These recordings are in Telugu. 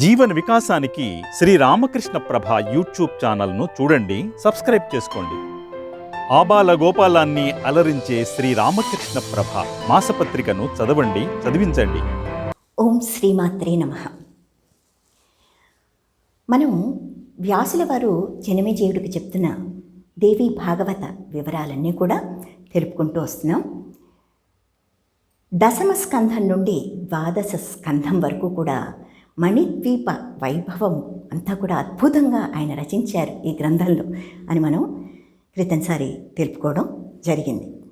జీవన వికాసానికి శ్రీ రామకృష్ణ ప్రభ యూట్యూబ్ ఛానల్ను చూడండి సబ్స్క్రైబ్ చేసుకోండి. ఆబాల గోపాలాన్ని అలరించే శ్రీ రామకృష్ణ ప్రభ మాసపత్రికను చదవండి చదివించండి. ఓం శ్రీమాత్రే నమ. మనం వ్యాసుల వారు జనమేజయుడికి చెప్తున్న దేవి భాగవత వివరాలన్నీ కూడా తెలుపుకుంటూ వస్తున్నాం. దశమ స్కంధం నుండి ద్వాదశ స్కంధం వరకు కూడా మణిద్వీప వైభవం అంతా కూడా అద్భుతంగా ఆయన రచించారు ఈ గ్రంథంలో అని మనం క్రితంసారి తెలుపుకోవడం జరిగింది.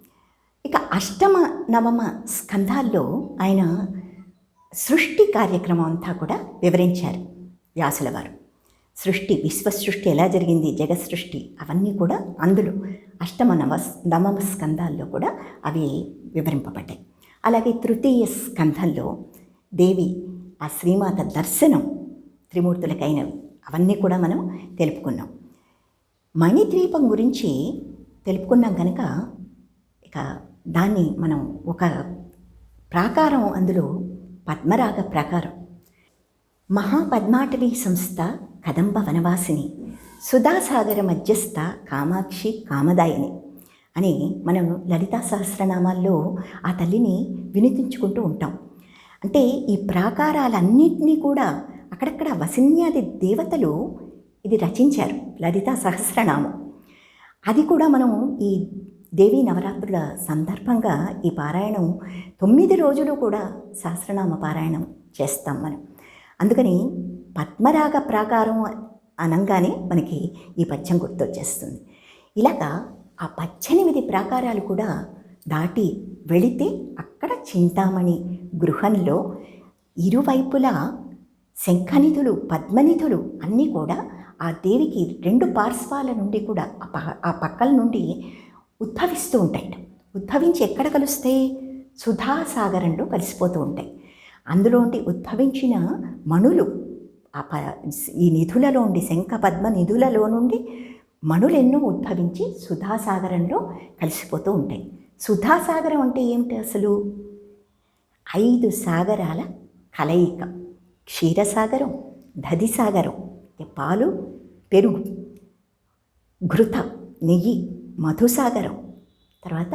ఇక అష్టమ నవమ స్కంధాల్లో ఆయన సృష్టి కార్యక్రమం అంతా కూడా వివరించారు వ్యాసుల వారు. సృష్టి విశ్వసృష్టి ఎలా జరిగింది జగత్ సృష్టి అవన్నీ కూడా అందులో అష్టమ నవ నవమ స్కంధాల్లో కూడా అవి వివరింపబడ్డాయి. అలాగే తృతీయ స్కంధంలో దేవి ఆ శ్రీమాత దర్శనం త్రిమూర్తులకైనవి అవన్నీ కూడా మనం తెలుపుకున్నాం. మణిద్వీపం గురించి తెలుపుకున్నాం కనుక ఇక దాన్ని మనం ఒక ప్రాకారం అందులో పద్మరాగ ప్రాకారం. మహాపద్మాటవీ సంస్థ కదంబ వనవాసిని సుధాసాగర మధ్యస్థ కామాక్షి కామదాయిని అని మనం లలితా సహస్రనామాల్లో ఆ తల్లిని వినిపించుకుంటూ ఉంటాం. అంటే ఈ ప్రాకారాలన్నింటినీ కూడా అక్కడక్కడ వసిన్యాది దేవతలు ఇది రచించారు. లలితా సహస్రనామం. అది కూడా మనం ఈ దేవీ నవరాత్రుల సందర్భంగా ఈ పారాయణం తొమ్మిది రోజులు కూడా సహస్రనామ పారాయణం చేస్తాం మనం. అందుకని పద్మరాగ ప్రాకారం అనంగానే మనకి ఈ పద్యం గుర్తొచ్చేస్తుంది. ఇలాగా ఆ పద్దెనిమిది ప్రాకారాలు కూడా దాటి వెళితే అక్కడ చింతామణి గృహంలో ఇరువైపులా శంఖనిధులు పద్మనిధులు అన్నీ కూడా ఆ దేవికి రెండు పార్శ్వాల నుండి కూడా ఆ ప- ఆ పక్కల నుండి ఉద్భవిస్తూ ఉంటాయి ఉద్భవించి ఎక్కడ కలుస్తాయి సుధాసాగరంలో కలిసిపోతూ ఉంటాయి. అందులోండి ఉద్భవించిన మణులు ఆ ప ఈ నిధులలో ఉండి శంఖ పద్మ నిధులలో నుండి మణులెన్నో ఉద్భవించి సుధాసాగరంలో కలిసిపోతూ ఉంటాయి. సుధాసాగరం అంటే ఏమిటి అసలు? ఐదు సాగరాల కలయిక. క్షీరసాగరం దధిసాగరం పాలు పెరుగు ఘృత నెయ్యి మధుసాగరం తర్వాత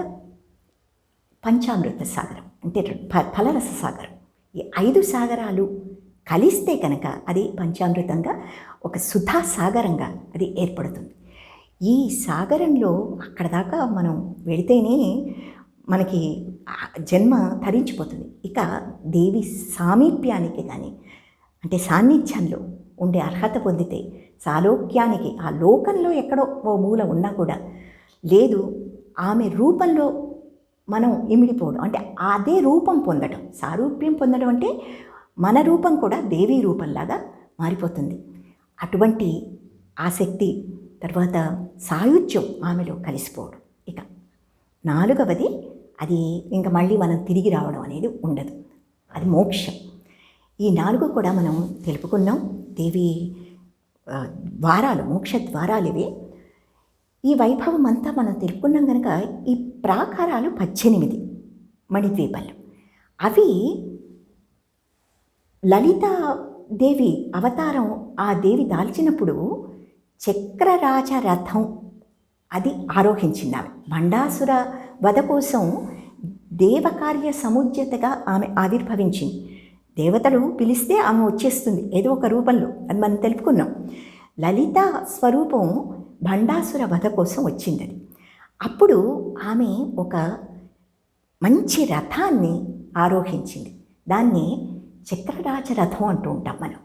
పంచామృత సాగరం అంటే ఫ- ఫలరస సాగరం ఈ ఐదు సాగరాలు కలిస్తే కనుక అది పంచామృతంగా ఒక సుధా సాగరంగా అది ఏర్పడుతుంది. ఈ సాగరంలో అక్కడ దాకా మనం వెళితేనే మనకి జన్మ తరించిపోతుంది. ఇక దేవి సామీప్యానికి కానీ అంటే సాన్నిధ్యంలో ఉండే అర్హత పొందితే సాలోక్యానికి ఆ లోకంలో ఎక్కడో ఓ మూల ఉన్నా కూడా లేదు ఆమె రూపంలో మనం ఇమిడిపోవడం. అంటే అదే రూపం పొందడం. సారూప్యం పొందడం అంటే మన రూపం కూడా దేవీ రూపంలాగా మారిపోతుంది. అటువంటి ఆసక్తి తర్వాత సాయుధ్యం ఆమెలో కలిసిపోవడం. ఇక నాలుగవది అది ఇంకా మళ్ళీ మనం తిరిగి రావడం అనేది ఉండదు. అది మోక్షం. ఈ నాలుగు కూడా మనం తెలుపుకున్నాం. దేవి ద్వారాలు మోక్ష ద్వారాలు ఇవి. ఈ వైభవం అంతా మనం తెలుపుకున్నాం కనుక ఈ ప్రాకారాలు పద్దెనిమిది మణిద్వీపాలు. అవి లలిత దేవి అవతారం ఆ దేవి దాల్చినప్పుడు చక్రరాజ రథం అది ఆరోహించింది ఆమె భండాసుర వధ కోసం దేవకార్య సముజ్యతగా ఆమె ఆవిర్భవించింది. దేవతలు పిలిస్తే ఆమె వచ్చేస్తుంది. ఏదో ఒక రూపంలో. అని మనం తెలుపుకున్నాం. లలిత స్వరూపం భండాసుర వధ కోసం వచ్చింది అది అప్పుడు ఆమె ఒక మంచి రథాన్ని ఆరోహించింది. దాన్ని చక్రరాజ రథం అంటూ ఉంటాం మనం.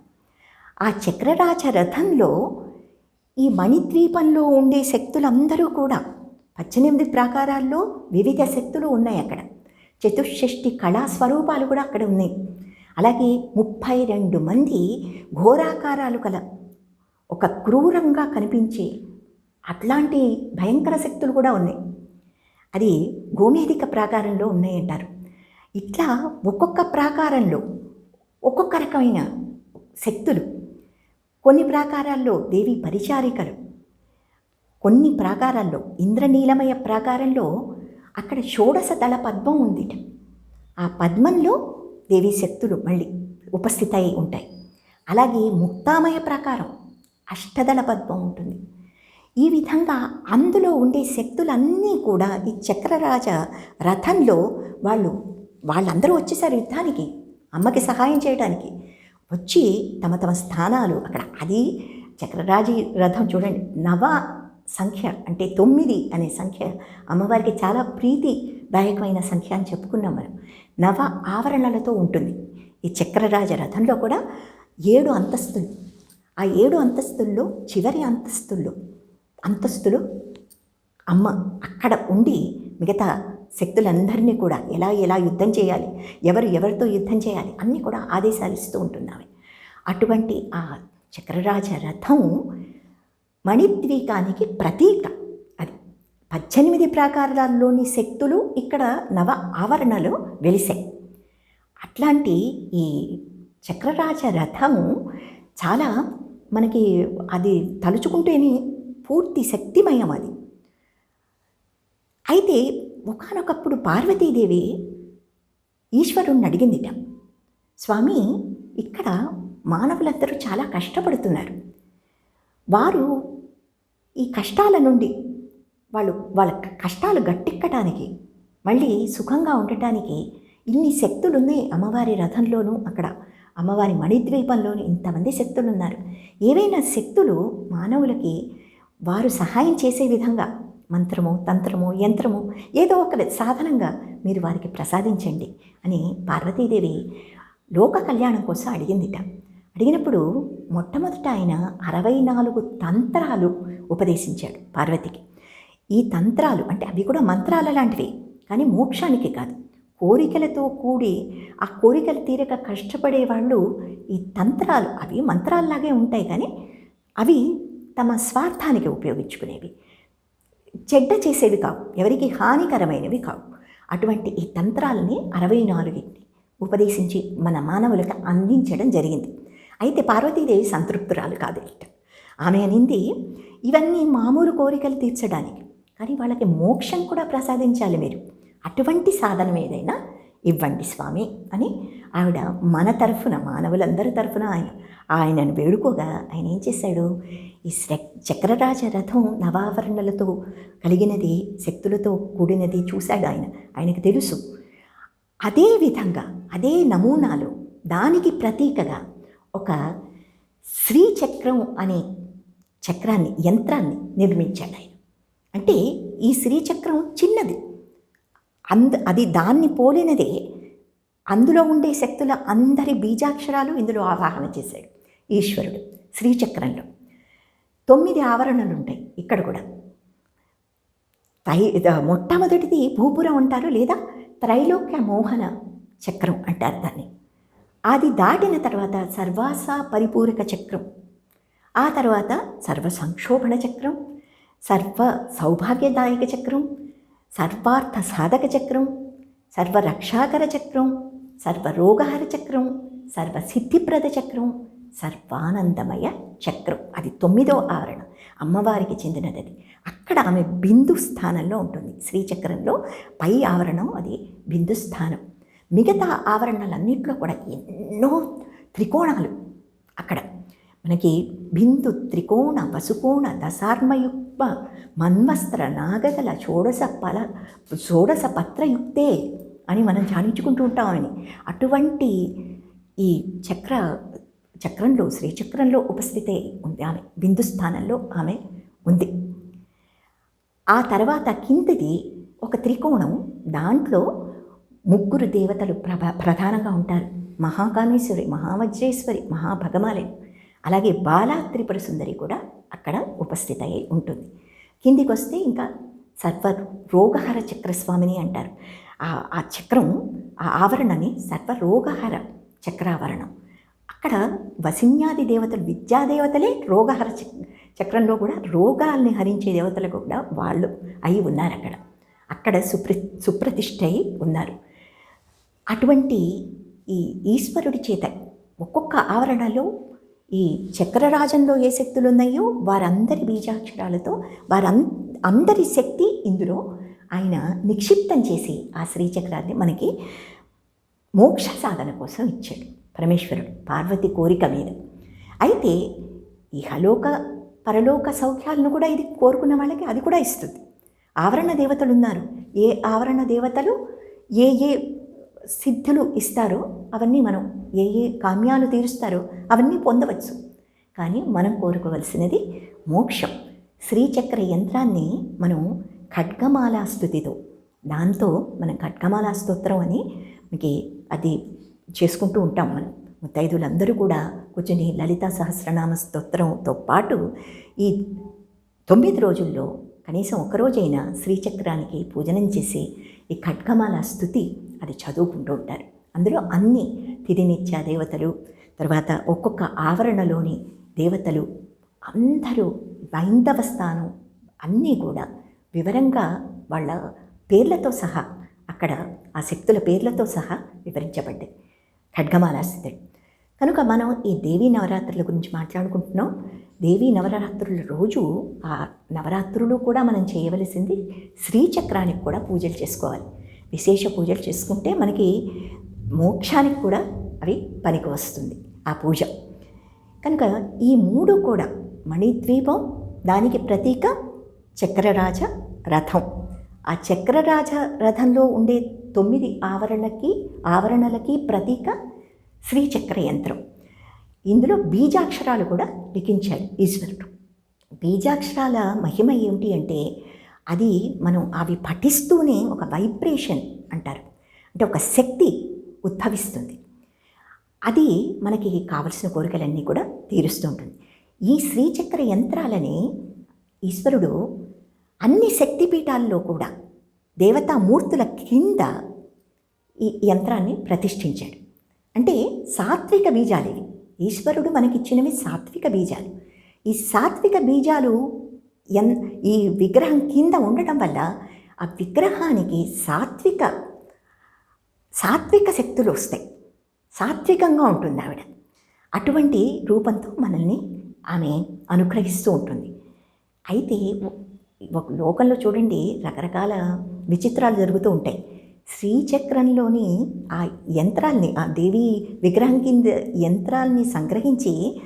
ఆ చక్రరాజ రథంలో ఈ మణిద్వీపంలో ఉండే శక్తులందరూ కూడా పద్దెనిమిది ప్రాకారాల్లో వివిధ శక్తులు ఉన్నాయి అక్కడ. చతుషష్ఠి కళా స్వరూపాలు కూడా అక్కడ ఉన్నాయి. అలాగే ముప్పై రెండు మంది ఘోరాకారాలు కల ఒక క్రూరంగా కనిపించే అట్లాంటి భయంకర శక్తులు కూడా ఉన్నాయి. అది గోమేధిక ప్రాకారంలో ఉన్నాయంటారు. ఇట్లా ఒక్కొక్క ప్రాకారంలో ఒక్కొక్క రకమైన శక్తులు కొన్ని ప్రాకారాల్లో దేవి పరిచారికలు. కొన్ని ప్రాకారాల్లో ఇంద్రనీలమయ ప్రాకారంలో అక్కడ షోడశ దళ పద్మం ఉంది ఆ పద్మంలో దేవీ శక్తులు మళ్ళీ ఉపస్థితై ఉంటాయి. అలాగే ముక్తామయ ప్రకారం అష్టదళ పద్మం ఉంటుంది. ఈ విధంగా అందులో ఉండే శక్తులన్నీ కూడా ఈ చక్రరాజ రథంలో వాళ్ళు వాళ్ళందరూ వచ్చేసారు యుద్ధానికి అమ్మకి సహాయం చేయడానికి వచ్చి తమ తమ స్థానాలు అక్కడ. అది చక్రరాజి రథం చూడండి. నవ సంఖ్య అంటే తొమ్మిది అనే సంఖ్య. అమ్మవారికి చాలా ప్రీతిదాయకమైన సంఖ్య అని చెప్పుకున్నాం మనం. నవ ఆవరణలతో ఉంటుంది. ఈ చక్రరాజ రథంలో కూడా ఏడు అంతస్తులు. ఆ ఏడు అంతస్తుల్లో చివరి అంతస్తుల్లో అంతస్తులు అమ్మ అక్కడ ఉండి మిగతా శక్తులందరినీ కూడా ఎలా ఎలా యుద్ధం చేయాలి ఎవరు ఎవరితో యుద్ధం చేయాలి అన్నీ కూడా ఆదేశాలు ఇస్తూ ఉంటున్నాయి. అటువంటి ఆ చక్రరాజ రథం మణిద్వీకానికి ప్రతీక. అది పద్దెనిమిది ప్రాకారాల్లోని శక్తులు ఇక్కడ నవ ఆవరణలో వెలిసాయి. అట్లాంటి ఈ చక్రరాజ రథము చాలా మనకి అది తలుచుకుంటేనే పూర్తి శక్తిమయం అది. అయితే ఒకనొకప్పుడు పార్వతీదేవి ఈశ్వరుణ్ణి అడిగిందిట. స్వామి ఇక్కడ మానవులందరూ చాలా కష్టపడుతున్నారు. వారు ఈ కష్టాల నుండి వాళ్ళు వాళ్ళ కష్టాలు గట్టెక్కడానికి మళ్ళీ సుఖంగా ఉండటానికి ఇన్ని శక్తులు ఉన్నాయి అమ్మవారి రథంలోనూ అక్కడ అమ్మవారి మణిద్వీపంలోనూ ఇంతమంది శక్తులు ఉన్నారు ఏవైనా శక్తులు మానవులకి వారు సహాయం చేసే విధంగా మంత్రము తంత్రము యంత్రము ఏదో ఒక సాధనంగా మీరు వారికి ప్రసాదించండి అని పార్వతీదేవి లోక కళ్యాణం కోసం అడిగిందిట. అడిగినప్పుడు మొట్టమొదట ఆయన అరవై నాలుగు తంత్రాలు ఉపదేశించాడు పార్వతికి. ఈ తంత్రాలు అంటే అవి కూడా మంత్రాల లాంటివి కానీ మోక్షానికి కాదు. కోరికలతో కూడి ఆ కోరికలు తీరక కష్టపడే వాళ్ళు ఈ తంత్రాలు అవి మంత్రాల్లాగే ఉంటాయి కానీ అవి తమ స్వార్థానికి ఉపయోగించుకునేవి. చెడ్డ చేసేవి కావు ఎవరికి హానికరమైనవి కావు. అటువంటి ఈ తంత్రాలని అరవై నాలుగింటిని ఉపదేశించి మన మానవులకు అందించడం జరిగింది. అయితే పార్వతీదేవి సంతృప్తురాలు కాదు ఆమె అనింది ఇవన్నీ మామూలు కోరికలు తీర్చడానికి కానీ వాళ్ళకి మోక్షం కూడా ప్రసాదించాలి మీరు. అటువంటి సాధనం ఏదైనా ఇవ్వండి స్వామి అని ఆవిడ మన తరఫున మానవులందరి తరఫున ఆయన ఆయనను వేడుకోగా ఆయన ఏం చేశాడు? ఈ శ్ర- చక్రరాజ రథం నవావరణలతో కలిగినది శక్తులతో కూడినది చూశాడు ఆయన. ఆయనకు తెలుసు. అదే విధంగా అదే నమూనాలో దానికి ప్రతీకగా ఒక శ్రీచక్రం అనే చక్రాన్ని యంత్రాన్ని నిర్మించాడు ఆయన. అంటే ఈ శ్రీచక్రం చిన్నది. అంద అది దాన్ని పోలినదే. అందులో ఉండే శక్తుల అందరి బీజాక్షరాలు ఇందులో ఆవాహన చేశాడు ఈశ్వరుడు శ్రీచక్రంలో. తొమ్మిది ఆవరణలు ఉంటాయి ఇక్కడ కూడా. తై మొట్టమొదటిది భూపురం అంటారు లేదా త్రైలోక్య మోహన చక్రం అంటారు దాన్ని. అది దాటిన తర్వాత సర్వాస పరిపూరక చక్రం. ఆ తర్వాత సర్వ సంక్షోభణ చక్రం సర్వ సౌభాగ్యదాయక చక్రం సర్వార్థ సాధక చక్రం సర్వ రక్షాకర చక్రం సర్వరోగహర చక్రం సర్వ సిద్ధిప్రద చక్రం సర్వానందమయ చక్రం. అది తొమ్మిదో ఆవరణ. అమ్మవారికి చెందినది అది అక్కడ ఆమె బిందు స్థానంలో ఉంటుంది. శ్రీచక్రంలో పై ఆవరణం అది బిందు స్థానం. మిగతా ఆవరణలన్నింటిలో కూడా ఎన్నో త్రికోణాలు అక్కడ మనకి బిందు త్రికోణ వసుకోణ దశార్మయుక్త మన్వస్త్ర నాగదల షోడశ పల షోడశ పత్రయుక్తే అని మనం ధ్యానించుకుంటూ ఉంటామని. అటువంటి ఈ చక్ర చక్రంలో శ్రీచక్రంలో ఉపస్థితే ఉంది ఆమె. బిందు స్థానంలో ఆమె ఉంది. ఆ తర్వాత కిందిది ఒక త్రికోణం. దాంట్లో ముగ్గురు దేవతలు ప్రభ ప్రధానంగా ఉంటారు. మహాకామేశ్వరి మహావజ్రేశ్వరి మహాభగమాలయం. అలాగే బాలా త్రిపుర సుందరి కూడా అక్కడ ఉపస్థిత అయి ఉంటుంది. కిందికి వస్తే ఇంకా సర్వ రోగహర చక్రస్వామిని అంటారు. ఆ చక్రం ఆ ఆవరణని సర్వ రోగహర చక్రావరణం. అక్కడ వసిన్యాది దేవతలు విద్యాదేవతలే రోగహర చక్రంలో కూడా రోగాల్ని హరించే దేవతలు కూడా వాళ్ళు అయి ఉన్నారు అక్కడ. అక్కడ సుప్ర సుప్రతిష్ఠ అయి ఉన్నారు. అటువంటి ఈ ఈశ్వరుడి చేత ఒక్కొక్క ఆవరణలో ఈ చక్రరాజంలో ఏ శక్తులు ఉన్నాయో వారందరి బీజాక్షరాలతో వారం అందరి శక్తి ఇందులో ఆయన నిక్షిప్తం చేసి ఆ శ్రీచక్రాన్ని మనకి మోక్ష సాధన కోసం ఇచ్చాడు పరమేశ్వరుడు పార్వతి కోరిక మీద. అయితే ఇహలోక పరలోక సౌఖ్యాలను కూడా ఇది కోరుకున్న వాళ్ళకి అది కూడా ఇస్తుంది. ఆవరణ దేవతలు ఉన్నారు ఏ ఆవరణ దేవతలు? ఏ ఏ సిద్ధులు ఇస్తారో అవన్నీ మనం ఏ ఏ కామ్యాలు తీరుస్తారో అవన్నీ పొందవచ్చు. కానీ మనం కోరుకోవలసినది మోక్షం. శ్రీచక్ర యంత్రాన్ని మనం ఖడ్గమాలా స్థుతితో దాంతో మనం ఖడ్గమాలా స్తోత్రం అని మనకి అది చేసుకుంటూ ఉంటాం మనం. ముత్తైదులందరూ కూడా కూర్చొని లలిత సహస్రనామ స్తోత్రంతో పాటు ఈ తొమ్మిది రోజుల్లో కనీసం ఒకరోజైనా శ్రీచక్రానికి పూజనం చేసి ఈ ఖడ్గమాల స్థుతి అది చదువుకుంటూ ఉంటారు. అందులో అన్ని తిరినిత్య దేవతలు తర్వాత ఒక్కొక్క ఆవరణలోని దేవతలు అందరూ వైందవ స్థానం అన్నీ కూడా వివరంగా వాళ్ళ పేర్లతో సహా అక్కడ ఆ శక్తుల పేర్లతో సహా వివరించబడ్డాయి. ఖడ్గమాలాస్థితుడు కనుక మనం ఈ దేవీ నవరాత్రుల గురించి మాట్లాడుకుంటున్నాం. దేవీ నవరాత్రుల రోజు ఆ నవరాత్రులు కూడా మనం చేయవలసింది శ్రీచక్రానికి కూడా పూజలు చేసుకోవాలి. విశేష పూజలు చేసుకుంటే మనకి మోక్షానికి కూడా అవి పనికి వస్తుంది ఆ పూజ. కనుక ఈ మూడు కూడా మణిద్వీపం దానికి ప్రతీక చక్రరాజ రథం. ఆ చక్రరాజ రథంలో ఉండే తొమ్మిది ఆవరణకి ఆవరణలకి ప్రతీక శ్రీచక్ర యంత్రం. ఇందులో బీజాక్షరాలు కూడా లిఖించాడు ఈశ్వరుడు. బీజాక్షరాల మహిమ ఏమిటి అంటే అది మనం అవి పఠిస్తూనే ఒక వైబ్రేషన్ అంటారు. అంటే ఒక శక్తి ఉద్భవిస్తుంది. అది మనకి కావలసిన కోరికలన్నీ కూడా తీరుస్తూ ఉంటుంది. ఈ శ్రీచక్ర యంత్రాలని ఈశ్వరుడు అన్ని శక్తిపీఠాల్లో కూడా దేవతామూర్తుల కింద ఈ యంత్రాన్ని ప్రతిష్ఠించాడు. అంటే సాత్విక బీజాలు ఇవి ఈశ్వరుడు మనకిచ్చినవి సాత్విక బీజాలు. ఈ సాత్విక బీజాలు ఎన్ ఈ విగ్రహం కింద ఉండటం వల్ల ఆ విగ్రహానికి సాత్విక సాత్విక శక్తులు వస్తాయి. సాత్వికంగా ఉంటుంది ఆవిడ. అటువంటి రూపంతో మనల్ని ఆమె అనుగ్రహిస్తూ ఉంటుంది. అయితే ఒక లోకంలో చూడండి రకరకాల విచిత్రాలు జరుగుతూ ఉంటాయి. శ్రీచక్రంలోని ఆ యంత్రాల్ని ఆ దేవి విగ్రహం కింద యంత్రాల్ని సంగ్రహించి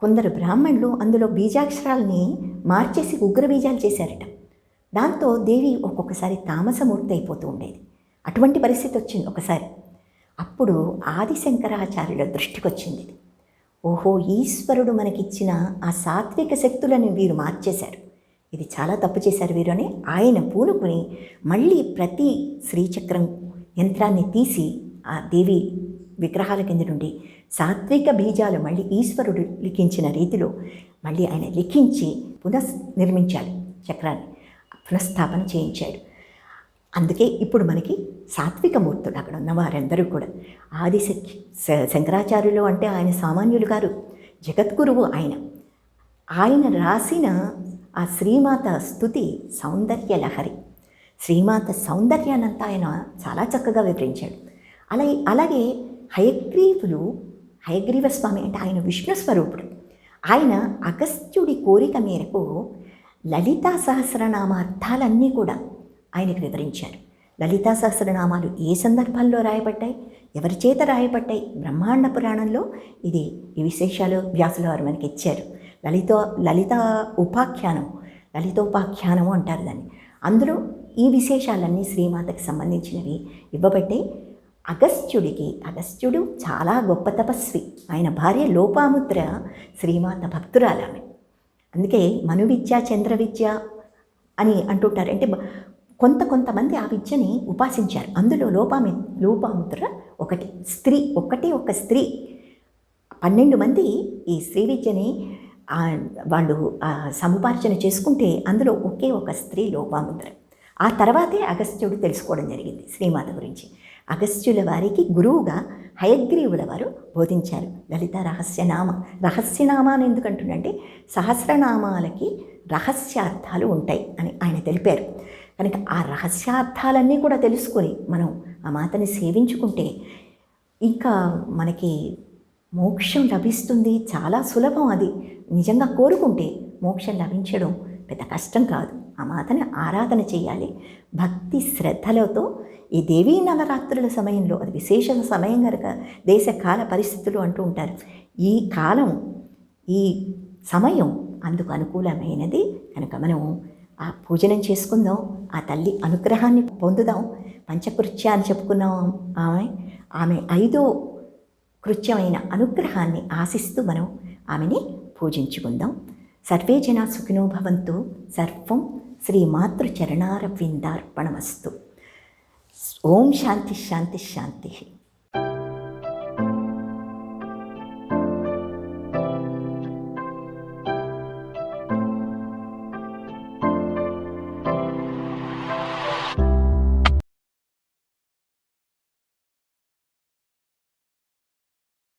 కొందరు బ్రాహ్మణులు అందులో బీజాక్షరాల్ని మార్చేసి ఉగ్రబీజాలు చేశారట. దాంతో దేవి ఒక్కొక్కసారి తామసమూర్తి అయిపోతూ ఉండేది. అటువంటి పరిస్థితి వచ్చింది ఒకసారి. అప్పుడు ఆదిశంకరాచార్యుల దృష్టికొచ్చింది ఇది. ఓహో ఈశ్వరుడు మనకిచ్చిన ఆ సాత్విక శక్తులను వీరు మార్చేశారు. ఇది చాలా తప్పు చేశారు వీరు అని ఆయన పూనుకుని మళ్ళీ ప్రతి శ్రీచక్రం యంత్రాన్ని తీసి ఆ దేవి విగ్రహాల కింద నుండి సాత్విక బీజాలు మళ్ళీ ఈశ్వరుడు లిఖించిన రీతిలో మళ్ళీ ఆయన లిఖించి పునః నిర్మించాడు చక్రాన్ని పునఃస్థాపన చేయించాడు. అందుకే ఇప్పుడు మనకి సాత్విక మూర్తులు అక్కడ ఉన్న వారందరూ కూడా ఆది శ- శంకరాచార్యులు అంటే ఆయన సామాన్యులు గారు జగద్గురువు ఆయన. ఆయన రాసిన ఆ శ్రీమాత స్థుతి సౌందర్య లహరి. శ్రీమాత సౌందర్యానంతా ఆయన చాలా చక్కగా వివరించాడు. అలాగే అలాగే హయగ్రీవులు హయగ్రీవ స్వామి అంటే ఆయన విష్ణు స్వరూపుడు. ఆయన అగస్త్యుడి కోరిక మేరకు లలితా సహస్రనామ అర్థాలన్నీ కూడా ఆయనకు వివరించారు. లలితా సహస్రనామాలు ఏ సందర్భాల్లో రాయబడ్డాయి? ఎవరి చేత రాయబడ్డాయి? బ్రహ్మాండ పురాణంలో ఇది ఈ విశేషాలు వ్యాసుల వారు మనకి ఇచ్చారు. లలిత లలిత ఉపాఖ్యానం లలితోపాఖ్యానము అంటారు దాన్ని. అందులో ఈ విశేషాలన్నీ శ్రీమాతకి సంబంధించినవి ఇవ్వబడ్డాయి. అగస్త్యుడికి అగస్త్యుడు చాలా గొప్ప తపస్వి. ఆయన భార్య లోపాముద్ర శ్రీమాత భక్తురాలామె. అందుకే మను విద్య చంద్ర విద్య అని అంటుంటారు. అంటే కొంత కొంతమంది ఆ విద్యని ఉపాసించారు. అందులో లోపామి లోపాముద్ర ఒకటి స్త్రీ ఒకటి ఒక స్త్రీ. పన్నెండు మంది ఈ స్త్రీ విద్యని వాళ్ళు సముపార్జన చేసుకుంటే అందులో ఒకే ఒక స్త్రీ లోపాముద్ర. ఆ తర్వాతే అగస్త్యుడు తెలుసుకోవడం జరిగింది శ్రీమాత గురించి. అగస్త్యుల వారికి గురువుగా హయగ్రీవుల వారు బోధించారు. లలిత రహస్యనామ రహస్యనామ అని ఎందుకంటుండంటే సహస్రనామాలకి రహస్యార్థాలు ఉంటాయి అని ఆయన తెలిపారు. కనుక ఆ రహస్యార్థాలన్నీ కూడా తెలుసుకొని మనం ఆ మాతని సేవించుకుంటే ఇంకా మనకి మోక్షం లభిస్తుంది. చాలా సులభం అది. నిజంగా కోరుకుంటే మోక్షం లభించడం పెద్ద కష్టం కాదు. ఆ మాతని ఆరాధన చేయాలి. భక్తి శ్రద్ధలతో ఈ దేవీ నవరాత్రుల సమయంలో అది విశేష సమయం కనుక దేశ కాల పరిస్థితులు అంటూ ఉంటారు. ఈ కాలం ఈ సమయం అందుకు అనుకూలమైనది. కనుక మనం ఆ పూజనం చేసుకుందాం ఆ తల్లి అనుగ్రహాన్ని పొందుదాం. పంచకృత్యాలు చెప్పుకున్నాం ఆమె. ఆమె ఐదో కృత్యమైన అనుగ్రహాన్ని ఆశిస్తూ మనం ఆమెని పూజించుకుందాం. సర్వే జనా సుఖినో భవంతు. సర్వం శ్రీ మాతృచరణారవిందార్పణమస్తు ఓం శాంతి శాంతి శాంతి.